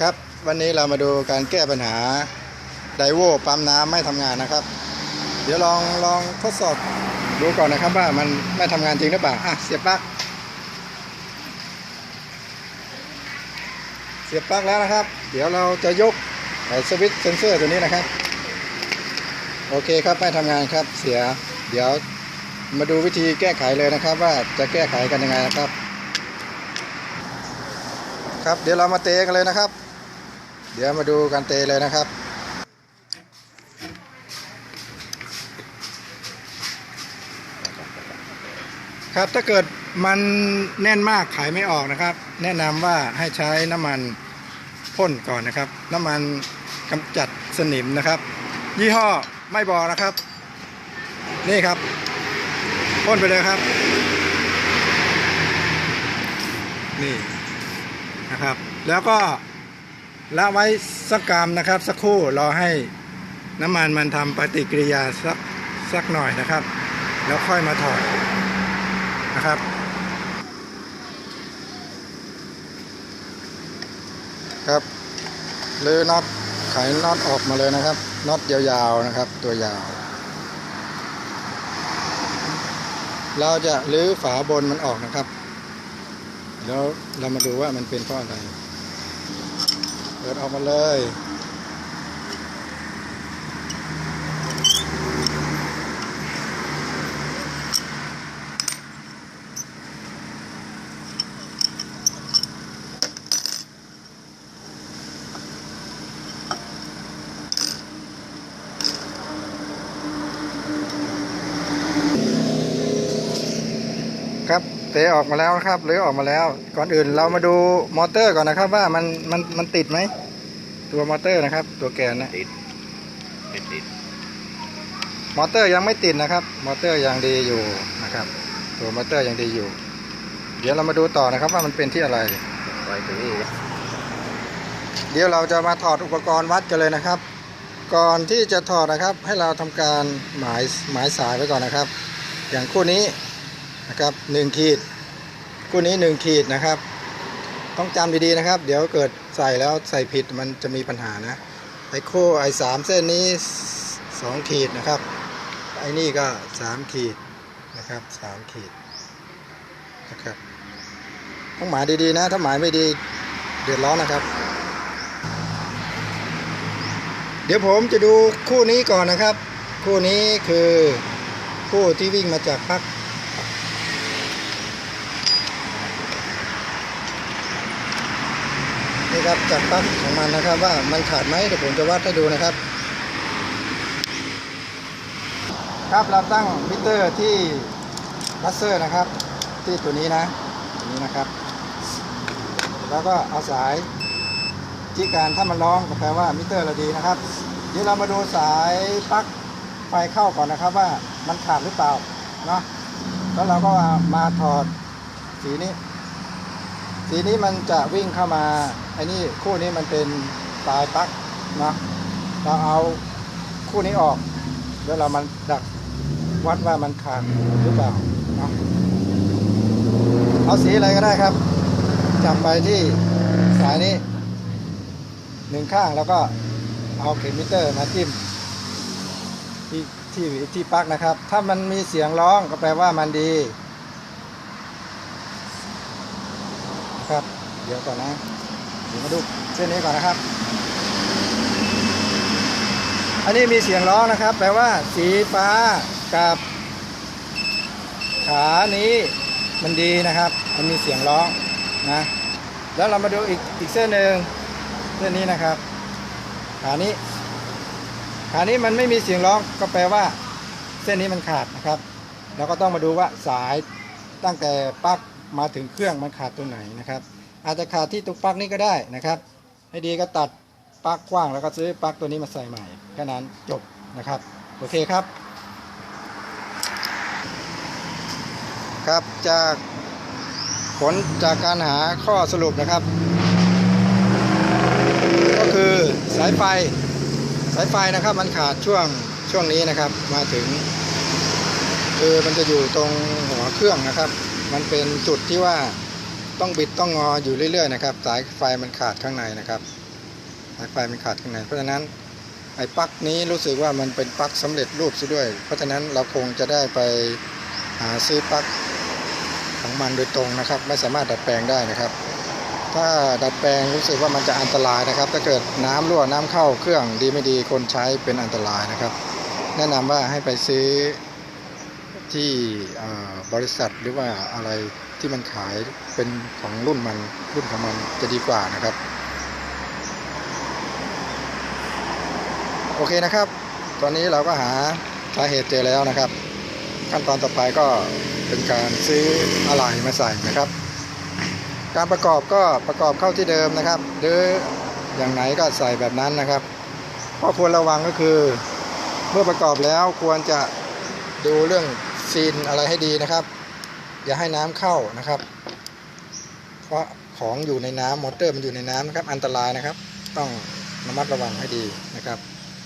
ครับวันนี้เรามาดูการแก้ปัญหาไดโวปั๊มน้ำไม่ทำงานนะครับ เดี๋ยวลองลองทดสอบดูก่อนนะครับว่ามันไม่ทำงานจริงหรือเปล่าอะเสียบปลั๊กเสียบปลั๊กแล้วนะครับ เดี๋ยวเราจะยกสวิตช์เซนเซอร์ตัวนี้นะครับ โอเคครับไม่ทำงานครับเสียเดี๋ยวมาดูวิธีแก้ไขเลยนะครับ ว่าจะแก้ไขกันยังไงนะครับ ครับเดี๋ยวเรามาเตะกันเลยนะครับ เดี๋ยวมาดูการเตะเลยนะครับ ครับถ้าเกิดมันแน่นมากขายไม่ออกนะครับ แนะนำว่าให้ใช้น้ำมันพ่นก่อนนะครับ น้ำมันกำจัดสนิมนะครับ ยี่ห้อไม่บอกนะครับ นี่ครับพ่นไปเลยครับ นี่นะครับ แล้วก็ ละไว้สักกรรมนะครับ สักครู่รอให้น้ำมันมันทำปฏิกิริยาสักสักหน่อยนะครับ แล้วค่อยมาถอดนะครับครับลือน็อตไขน็อตออกมาเลยนะครับน็อตยาวๆนะครับ ตัวยาว เราจะลื้อฝาบนมันออกนะครับ แล้วเรามาดูว่ามันเป็นเพราะอะไร เปิดออกมาเลยครับ เตะออกมาแล้วนะครับหรือออกมาแล้ว ก่อนอื่นเรามาดูมอเตอร์ก่อนนะครับ ว่ามันมันมันติดไหมตัวมอเตอร์นะครับ ตัวแกนนะติดไม่ติดมอเตอร์ยังไม่ติดนะครับ มอเตอร์ยังดีอยู่นะครับ ตัวมอเตอร์ยังดีอยู่ เดี๋ยวเรามาดูต่อนะครับว่ามันเป็นที่อะไรไว้ตรงนี้เดี๋ยวเราจะมาถอดอุปกรณ์วัดกันเลยนะครับ ก่อนที่จะถอดนะครับ ให้เราทำการหมายหมายสายไว้ก่อนนะครับ อย่างคู่นี้ นะครับหนึ่งขีดคู่นี้หนึ่งขีดนะครับ ต้องจำดีๆนะครับ เดี๋ยวเกิดใส่แล้วใส่ผิดมันจะมีปัญหานะไอโค้ไอสามเส้นนี้สองขีดนะครับไอนี่ก็สามขีดนะครับสามขีดนะครับต้องหมายดีๆนะ ถ้าหมายไม่ดีเดือดร้อนนะครับ เดี๋ยวผมจะดูคู่นี้ก่อนนะครับ คู่นี้คือคู่ที่วิ่งมาจากพัก นี่ครับจากปลั๊กของมันนะครับ ว่ามันขาดไหมเดี๋ยวผมจะวัดให้ดูนะครับ ครับเราตั้งมิเตอร์ที่บัสเซอร์นะครับ ที่ตัวนี้นะตัวนี้นะครับ แล้วก็เอาสายที่การถ้ามันร้องก็แปลว่ามิเตอร์เราดีนะครับ เดี๋ยวเรามาดูสายปลั๊กไฟเข้าก่อนนะครับว่ามันขาดหรือเปล่าเนาะแล้วเราก็มาถอดสีนี้ สีนี้มันจะวิ่งเข้ามาไอ้นี่คู่นี้มันเป็นปลายปักนะเราเอาคู่นี้ออก แล้วเรามันดักวัดว่ามันขาดหรือเปล่าเนาะเอาสีอะไรก็ได้ครับ จับไปที่สายนี้หนึ่งข้างแล้วก็เอาเข็มมิเตอร์มาจิ้มที่ที่ที่ปลั๊กนะครับ ถ้ามันมีเสียงร้องก็แปลว่ามันดี ครับเดี๋ยวก่อนนะเดี๋ยวมาดูเส้นนี้ก่อนนะครับ อันนี้มีเสียงร้องนะครับ แปลว่า สีฟ้ากับ ขานี้มันดีนะครับ มันมีเสียงร้องนะ แล้วเรามาดูอีกอีกเส้นหนึ่งเส้นนี้นะครับ ขานี้ ขานี้มันไม่มีเสียงร้องก็แปลว่า เส้นนี้มันขาดนะครับเราก็ต้องมาดูว่าสายตั้งแต่ปลั๊กมาถึงเครื่องมันขาดตรงไหนนะครับ อาจจะขาดที่ตุกปลั๊กนี้ก็ได้นะครับให้ดีก็ตัดปลั๊กกว้างแล้วก็ซื้อปลั๊กตัวนี้มาใส่ใหม่แค่นั้นจบนะครับ โอเคครับ ครับจากผลจากการหาข้อสรุปนะครับ ก็คือสายไฟสายไฟนะครับมันขาดช่วงช่วงนี้นะครับมาถึงคือมันจะอยู่ตรงหัวเครื่องนะครับ มันเป็นจุดที่ว่า ต้องบิดต้องงออยู่เรื่อยๆนะครับ สายไฟมันขาดข้างในนะครับสายไฟมันขาดข้างใน เพราะฉะนั้นไอ้ปลั๊กนี้รู้สึกว่ามันเป็นปลั๊กสำเร็จรูปซะด้วย เพราะฉะนั้นเราคงจะได้ไปหาซื้อปลั๊กของมันโดยตรงนะครับ ไม่สามารถดัดแปลงได้นะครับ ถ้าดัดแปลงรู้สึกว่ามันจะอันตรายนะครับ ถ้าเกิดน้ำรั่วน้ำเข้าเครื่องดีไม่ดีคนใช้เป็นอันตรายนะครับ แนะนำว่าให้ไปซื้อที่บริษัทหรือว่าอะไร ที่มันขายเป็นของรุ่นมันรุ่นของมันจะดีกว่านะครับ โอเคนะครับ ตอนนี้เราก็หาสาเหตุเจอแล้วนะครับ ขั้นตอนต่อไปก็เป็นการซื้ออะไหล่มาใส่นะครับ การประกอบก็ประกอบเข้าที่เดิมนะครับ หรืออย่างไหนก็ใส่แบบนั้นนะครับข้อควรระวังก็คือ เมื่อประกอบแล้วควรจะดูเรื่องซีนอะไรให้ดีนะครับ อย่าให้น้ำเข้านะครับ เพราะของอยู่ในน้ำมอเตอร์มันอยู่ในน้ำนะครับ อันตรายนะครับ ต้องระมัดระวังให้ดีนะครับ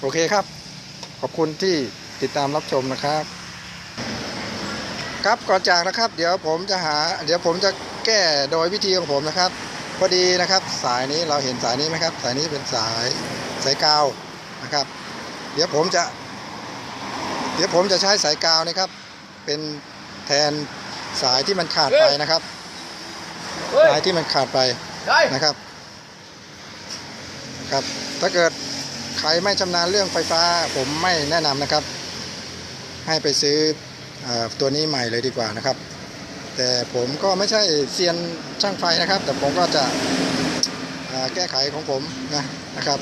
โอเคครับ ขอบคุณที่ติดตามรับชมนะครับ ครับก่อนจากนะครับ เดี๋ยวผมจะหา เดี๋ยวผมจะแก้โดยวิธีของผมนะครับ พอดีนะครับ สายนี้เราเห็นสายนี้ไหมครับ สายนี้เป็นสายสายกาวนะครับ เดี๋ยวผมจะ เดี๋ยวผมจะใช้สายกาวนะครับ เป็นแทน สายที่มันขาดไปนะครับ สายที่มันขาดไปได้นะครับครับ ถ้าเกิดใครไม่ชำนาญเรื่องไฟฟ้า ผมไม่แนะนำนะครับ ให้ไปซื้อเออตัวนี้ใหม่เลยดีกว่านะครับ แต่ผมก็ไม่ใช่เซียนช่างไฟนะครับ แต่ผมก็จะเอ่อแก้ไขของผมนะนะครับ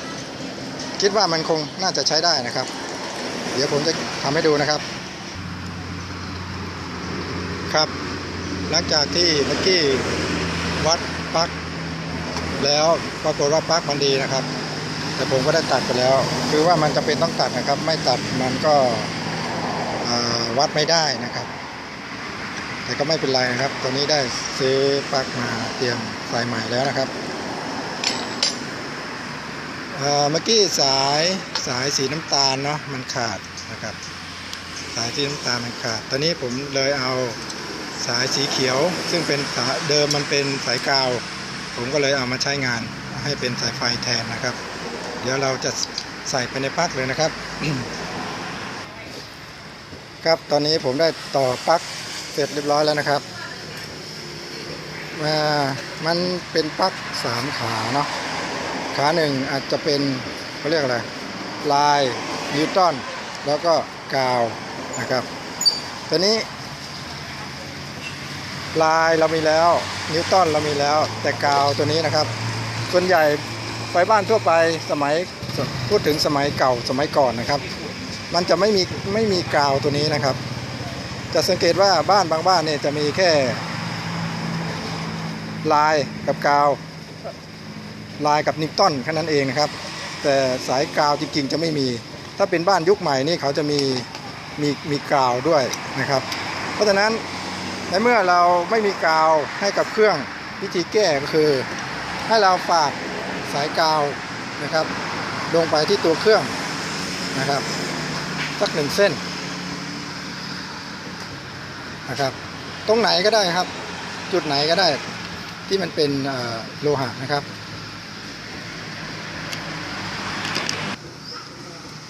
คิดว่ามันคงน่าจะใช้ได้นะครับ เดี๋ยวผมจะทำให้ดูนะครับครับ หลังจากที่เมื่อกี้วัดปลั๊กแล้วปรากฏว่าปลั๊กมันดีนะครับ แต่ผมก็ได้ตัดไปแล้ว คือว่ามันจะเป็นต้องตัดนะครับ ไม่ตัดมันก็วัดไม่ได้นะครับ แต่ก็ไม่เป็นไรนะครับ ตอนนี้ได้ซื้อปลั๊กมาเตรียมใส่ใหม่แล้วนะครับเอ่อเมื่อกี้สายสายสีน้ำตาลเนาะมันขาดนะครับ สายสีน้ำตาลมันขาด ตอนนี้ผมเลยเอา สายสีเขียว ซึ่งเป็นสายเดิมมันเป็นสายกาว ผมก็เลยเอามาใช้งานให้เป็นสายไฟแทนนะครับ เดี๋ยวเราจะใส่ไปในปลั๊กเลยนะครับ ครับตอนนี้ผมได้ต่อปลั๊กเสร็จเรียบร้อยแล้วนะครับอ่ามันเป็นปลั๊กสามขาเนาะขาหนึ่งอาจจะเป็นเขาเรียกอะไรลายนิวตันแล้วก็กาวนะครับตอนนี้ ลายเรามีแล้ว นิวตันเรามีแล้ว แต่กาวตัวนี้นะครับ ส่วนใหญ่ไฟบ้านทั่วไปสมัยพูดถึงสมัยเก่าสมัยก่อนนะครับ มันจะไม่มีไม่มีกาวตัวนี้นะครับ จะสังเกตว่าบ้านบางบ้านเนี่ยจะมีแค่ ลายกับกาว ลายกับนิปตันแค่นั้นเองนะครับ แต่สายกาวจริงๆจะไม่มี ถ้าเป็นบ้านยุคใหม่นี่เขาจะมีมีมีกาวด้วยนะครับ เพราะฉะนั้น ในเมื่อเราไม่มีกาวให้กับเครื่องวิธีแก้ก็คือ ให้เราฝากสายกาวนะครับ ลงไปที่ตัวเครื่องนะครับ สักหนึ่งเส้นนะครับ ตรงไหนก็ได้ครับ จุดไหนก็ได้ที่มันเป็นโลหะนะครับ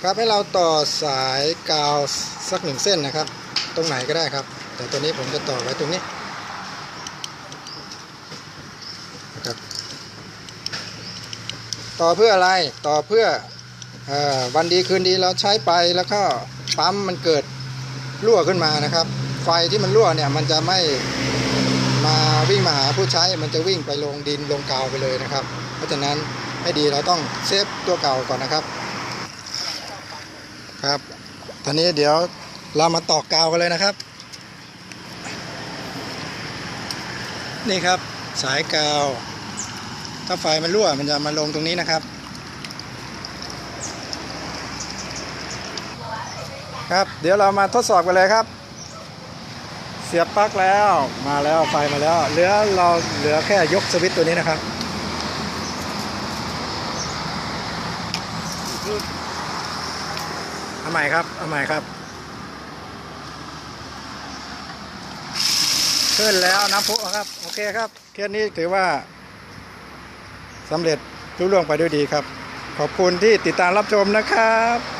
ครับให้เราต่อสายกาวสักหนึ่งเส้นนะครับ ตรงไหนก็ได้ครับ แต่ตัวนี้ผมจะต่อไว้ตรงนี้นะครับต่อเพื่ออะไรต่อเพื่ออวันดีคืนดีเราใช้ไปแล้วก็ปั๊มมันเกิดรั่วขึ้นมานะครับ ไฟที่มันรั่วเนี่ยมันจะไม่มาวิ่งมาหาผู้ใช้มันจะวิ่งไปลงดินลงกาวไปเลยนะครับ เพราะฉะนั้นให้ดีเราต้องเซฟตัวเก่าก่อนนะครับครับตอนนี้เดี๋ยวเรามาตอกกาวกันเลยนะครับ นี่ครับสายกาว ถ้าไฟมันรั่วมันจะมาลงตรงนี้นะครับ ครับ เดี๋ยวเรามาทดสอบกันเลยครับ เสียบปลั๊กแล้วมาแล้วไฟมาแล้ว เหลือเราเหลือแค่ยกสวิตช์ตัวนี้นะครับเอาใหม่ครับเอาใหม่ครับ ขึ้นแล้วน้ำพุครับ โอเคครับเคสนี้ถือว่าสำเร็จรุ่ล่วงไปด้วยดีครับ ขอบคุณที่ติดตามรับชมนะครับ